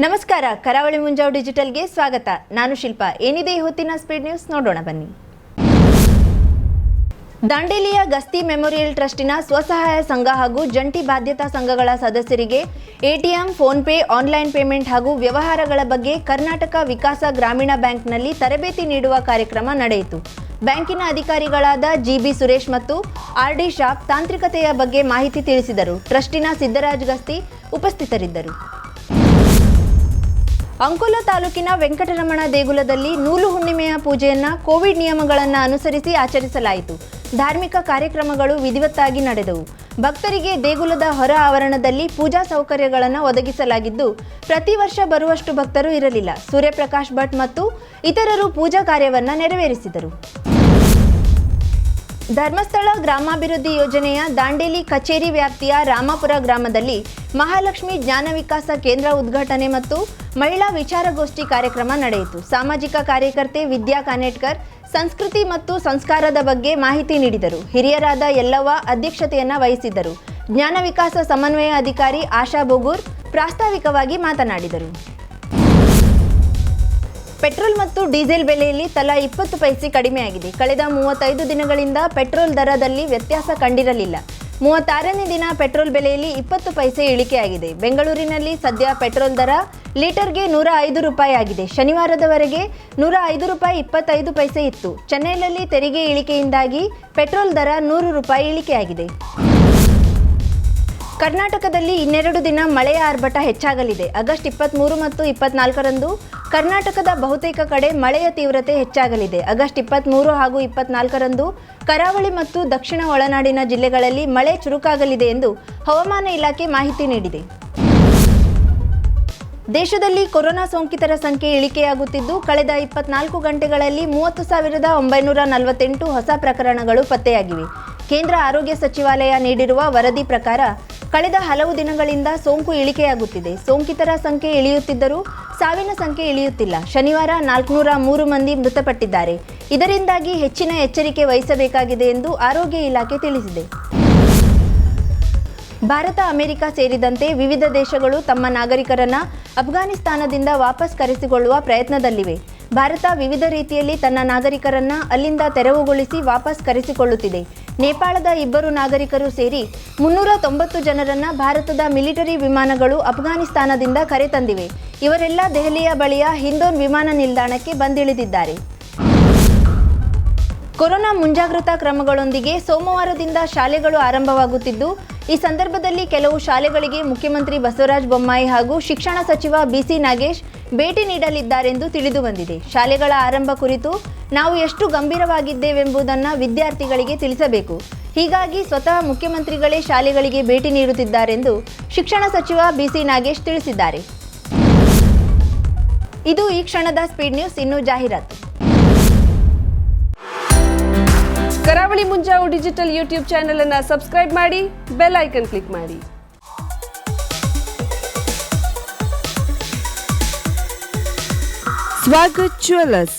ನಮಸ್ಕಾರ, ಕರಾವಳಿ ಮುಂಜಾವ್ ಡಿಜಿಟಲ್ಗೆ ಸ್ವಾಗತ. ನಾನು ಶಿಲ್ಪ. ಏನಿದೆ ಈ ಹೊತ್ತಿನ ಸ್ಪೀಡ್ ನ್ಯೂಸ್ ನೋಡೋಣ ಬನ್ನಿ. ದಾಂಡೇಲಿಯ ಗಸ್ತಿ ಮೆಮೋರಿಯಲ್ ಟ್ರಸ್ಟಿನ ಸ್ವಸಹಾಯ ಸಂಘ ಹಾಗೂ ಜಂಟಿ ಬಾಧ್ಯತಾ ಸಂಘಗಳ ಸದಸ್ಯರಿಗೆ ಎಟಿಎಂ ಫೋನ್ಪೇ ಆನ್ಲೈನ್ ಪೇಮೆಂಟ್ ಹಾಗೂ ವ್ಯವಹಾರಗಳ ಬಗ್ಗೆ ಕರ್ನಾಟಕ ವಿಕಾಸ ಗ್ರಾಮೀಣ ಬ್ಯಾಂಕ್ನಲ್ಲಿ ತರಬೇತಿ ನೀಡುವ ಕಾರ್ಯಕ್ರಮ ನಡೆಯಿತು. ಬ್ಯಾಂಕಿನ ಅಧಿಕಾರಿಗಳಾದ ಜಿಬಿ ಸುರೇಶ್ ಮತ್ತು ಆರ್ ಡಿ ಶಾಪ್ ತಾಂತ್ರಿಕತೆಯ ಬಗ್ಗೆ ಮಾಹಿತಿ ತಿಳಿಸಿದರು. ಟ್ರಸ್ಟಿನ ಸಿದ್ದರಾಜ್ ಗಸ್ತಿ ಉಪಸ್ಥಿತರಿದ್ದರು. ಅಂಕೋಲ ತಾಲೂಕಿನ ವೆಂಕಟರಮಣ ದೇಗುಲದಲ್ಲಿ ನೂಲು ಹುಣ್ಣಿಮೆಯ ಪೂಜೆಯನ್ನ ಕೋವಿಡ್ ನಿಯಮಗಳನ್ನು ಅನುಸರಿಸಿ ಆಚರಿಸಲಾಯಿತು. ಧಾರ್ಮಿಕ ಕಾರ್ಯಕ್ರಮಗಳು ವಿಧಿವತ್ತಾಗಿ ನಡೆದವು. ಭಕ್ತರಿಗೆ ದೇಗುಲದ ಹೊರ ಆವರಣದಲ್ಲಿ ಪೂಜಾ ಸೌಕರ್ಯಗಳನ್ನು ಒದಗಿಸಲಾಗಿದ್ದು, ಪ್ರತಿ ವರ್ಷ ಬರುವಷ್ಟು ಭಕ್ತರು ಇರಲಿಲ್ಲ. ಸೂರ್ಯಪ್ರಕಾಶ್ ಭಟ್ ಮತ್ತು ಇತರರು ಪೂಜಾ ಕಾರ್ಯವನ್ನು ನೆರವೇರಿಸಿದರು. ಧರ್ಮಸ್ಥಳ ಗ್ರಾಮಾಭಿವೃದ್ಧಿ ಯೋಜನೆಯ ದಾಂಡೇಲಿ ಕಚೇರಿ ವ್ಯಾಪ್ತಿಯ ರಾಮಾಪುರ ಗ್ರಾಮದಲ್ಲಿ ಮಹಾಲಕ್ಷ್ಮಿ ಜ್ಞಾನ ವಿಕಾಸ ಕೇಂದ್ರ ಉದ್ಘಾಟನೆ ಮತ್ತು ಮಹಿಳಾ ವಿಚಾರಗೋಷ್ಠಿ ಕಾರ್ಯಕ್ರಮ ನಡೆಯಿತು. ಸಾಮಾಜಿಕ ಕಾರ್ಯಕರ್ತೆ ವಿದ್ಯಾ ಕಾನೇಟ್ಕರ್ ಸಂಸ್ಕೃತಿ ಮತ್ತು ಸಂಸ್ಕಾರದ ಬಗ್ಗೆ ಮಾಹಿತಿ ನೀಡಿದರು. ಹಿರಿಯರಾದ ಎಲ್ಲವ ಅಧ್ಯಕ್ಷತೆಯನ್ನು ವಹಿಸಿದ್ದರು. ಜ್ಞಾನ ವಿಕಾಸ ಸಮನ್ವಯ ಅಧಿಕಾರಿ ಆಶಾ ಬೋಗೂರ್ ಪ್ರಾಸ್ತಾವಿಕವಾಗಿ ಮಾತನಾಡಿದರು. ಪೆಟ್ರೋಲ್ ಮತ್ತು ಡೀಸೆಲ್ ಬೆಲೆಯಲ್ಲಿ ತಲಾ ಇಪ್ಪತ್ತು ಪೈಸೆ ಕಡಿಮೆಯಾಗಿದೆ. ಕಳೆದ ಮೂವತ್ತೈದು ದಿನಗಳಿಂದ ಪೆಟ್ರೋಲ್ ದರದಲ್ಲಿ ವ್ಯತ್ಯಾಸ ಕಂಡಿರಲಿಲ್ಲ. ಮೂವತ್ತಾರನೇ ದಿನ ಪೆಟ್ರೋಲ್ ಬೆಲೆಯಲ್ಲಿ ಇಪ್ಪತ್ತು ಪೈಸೆ ಇಳಿಕೆಯಾಗಿದೆ. ಬೆಂಗಳೂರಿನಲ್ಲಿ ಸದ್ಯ ಪೆಟ್ರೋಲ್ ದರ ಲೀಟರ್ಗೆ ನೂರ ಐದು ರೂಪಾಯಿ ಆಗಿದೆ. ಶನಿವಾರದವರೆಗೆ ನೂರ ಐದು ರೂಪಾಯಿ ಇಪ್ಪತ್ತೈದು ಪೈಸೆ ಇತ್ತು. ಚೆನ್ನೈನಲ್ಲಿ ತೆರಿಗೆ ಇಳಿಕೆಯಿಂದಾಗಿ ಪೆಟ್ರೋಲ್ ದರ ನೂರು ರೂಪಾಯಿ ಇಳಿಕೆಯಾಗಿದೆ. ಕರ್ನಾಟಕದಲ್ಲಿ ಇನ್ನೆರಡು ದಿನ ಮಳೆಯ ಆರ್ಭಟ ಹೆಚ್ಚಾಗಲಿದೆ. ಆಗಸ್ಟ್ ಇಪ್ಪತ್ತ್ಮೂರು ಮತ್ತು ಇಪ್ಪತ್ನಾಲ್ಕರಂದು ಕರ್ನಾಟಕದ ಬಹುತೇಕ ಕಡೆ ಮಳೆಯ ತೀವ್ರತೆ ಹೆಚ್ಚಾಗಲಿದೆ. ಆಗಸ್ಟ್ ಇಪ್ಪತ್ತ್ಮೂರು ಹಾಗೂ ಇಪ್ಪತ್ನಾಲ್ಕರಂದು ಕರಾವಳಿ ಮತ್ತು ದಕ್ಷಿಣ ಒಳನಾಡಿನ ಜಿಲ್ಲೆಗಳಲ್ಲಿ ಮಳೆ ಚುರುಕಾಗಲಿದೆ ಎಂದು ಹವಾಮಾನ ಇಲಾಖೆ ಮಾಹಿತಿ ನೀಡಿದೆ. ದೇಶದಲ್ಲಿ ಕೊರೋನಾ ಸೋಂಕಿತರ ಸಂಖ್ಯೆ ಇಳಿಕೆಯಾಗುತ್ತಿದ್ದು, ಕಳೆದ ಇಪ್ಪತ್ನಾಲ್ಕು ಗಂಟೆಗಳಲ್ಲಿ ಮೂವತ್ತು ಸಾವಿರದ ಒಂಬೈನೂರ ನಲವತ್ತೆಂಟು ಹೊಸ ಪ್ರಕರಣಗಳು ಪತ್ತೆಯಾಗಿವೆ. ಕೇಂದ್ರ ಆರೋಗ್ಯ ಸಚಿವಾಲಯ ನೀಡಿರುವ ವರದಿ ಪ್ರಕಾರ ಕಳೆದ ಹಲವು ದಿನಗಳಿಂದ ಸೋಂಕು ಇಳಿಕೆಯಾಗುತ್ತಿದೆ. ಸೋಂಕಿತರ ಸಂಖ್ಯೆ ಇಳಿಯುತ್ತಿದ್ದರೂ ಸಾವಿನ ಸಂಖ್ಯೆ ಇಳಿಯುತ್ತಿಲ್ಲ. ಶನಿವಾರ ನಾಲ್ಕುನೂರ ಮೂರು ಮಂದಿ ಮೃತಪಟ್ಟಿದ್ದಾರೆ. ಇದರಿಂದಾಗಿ ಹೆಚ್ಚಿನ ಎಚ್ಚರಿಕೆ ವಹಿಸಬೇಕಾಗಿದೆ ಎಂದು ಆರೋಗ್ಯ ಇಲಾಖೆ ತಿಳಿಸಿದೆ. ಭಾರತ, ಅಮೆರಿಕ ಸೇರಿದಂತೆ ವಿವಿಧ ದೇಶಗಳು ತಮ್ಮ ನಾಗರಿಕರನ್ನ ಅಫ್ಘಾನಿಸ್ತಾನದಿಂದ ವಾಪಸ್ ಕರೆಸಿಕೊಳ್ಳುವ ಪ್ರಯತ್ನದಲ್ಲಿವೆ. ಭಾರತ ವಿವಿಧ ರೀತಿಯಲ್ಲಿ ತನ್ನ ನಾಗರಿಕರನ್ನ ಅಲ್ಲಿಂದ ತೆರವುಗೊಳಿಸಿ ವಾಪಸ್ ಕರೆಸಿಕೊಳ್ಳುತ್ತಿದೆ. ನೇಪಾಳದ ಇಬ್ಬರು ನಾಗರಿಕರು ಸೇರಿ ಮುನ್ನೂರ ತೊಂಬತ್ತು ಜನರನ್ನ ಭಾರತದ ಮಿಲಿಟರಿ ವಿಮಾನಗಳು ಅಫ್ಘಾನಿಸ್ತಾನದಿಂದ ಕರೆತಂದಿವೆ ಇವರೆಲ್ಲ ದೆಹಲಿಯ ಬಳಿಯ ಹಿಂದೋನ್ ವಿಮಾನ ನಿಲ್ದಾಣಕ್ಕೆ ಬಂದಿಳಿದಿದ್ದಾರೆ. ಕೊರೋನಾ ಮುಂಜಾಗ್ರತಾ ಕ್ರಮಗಳೊಂದಿಗೆ ಸೋಮವಾರದಿಂದ ಶಾಲೆಗಳು ಆರಂಭವಾಗುತ್ತಿದ್ದು, ಈ ಸಂದರ್ಭದಲ್ಲಿ ಕೆಲವು ಶಾಲೆಗಳಿಗೆ ಮುಖ್ಯಮಂತ್ರಿ ಬಸವರಾಜ ಬೊಮ್ಮಾಯಿ ಹಾಗೂ ಶಿಕ್ಷಣ ಸಚಿವ ಬಿಸಿ ನಾಗೇಶ್ ಭೇಟಿ ನೀಡಲಿದ್ದಾರೆಂದು ತಿಳಿದುಬಂದಿದೆ. ಶಾಲೆಗಳ ಆರಂಭ ಕುರಿತು ನಾವು ಎಷ್ಟು ಗಂಭೀರವಾಗಿದ್ದೇವೆಂಬುದನ್ನು ವಿದ್ಯಾರ್ಥಿಗಳಿಗೆ ತಿಳಿಸಬೇಕು. ಹೀಗಾಗಿ ಸ್ವತಃ ಮುಖ್ಯಮಂತ್ರಿಗಳೇ ಶಾಲೆಗಳಿಗೆ ಭೇಟಿ ನೀಡುತ್ತಿದ್ದಾರೆಂದು ಶಿಕ್ಷಣ ಸಚಿವ ಬಿಸಿ ನಾಗೇಶ್ ತಿಳಿಸಿದ್ದಾರೆ. ಇದು ಈ ಕ್ಷಣದ ಸ್ಪೀಡ್ ನ್ಯೂಸ್ ಇನ್ನು ಜಾಹೀರಾತು. Karavali Munjavu digital YouTube channel ಅನ್ನು ಸಬ್ಸ್ಕ್ರೈಬ್ ಮಾಡಿ ಬೆಲ್ ಐಕನ್ ಕ್ಲಿಕ್ ಮಾಡಿ. ಸ್ವಾಗತ್ ಜ್ಯುವೆಲ್ಲರ್ಸ್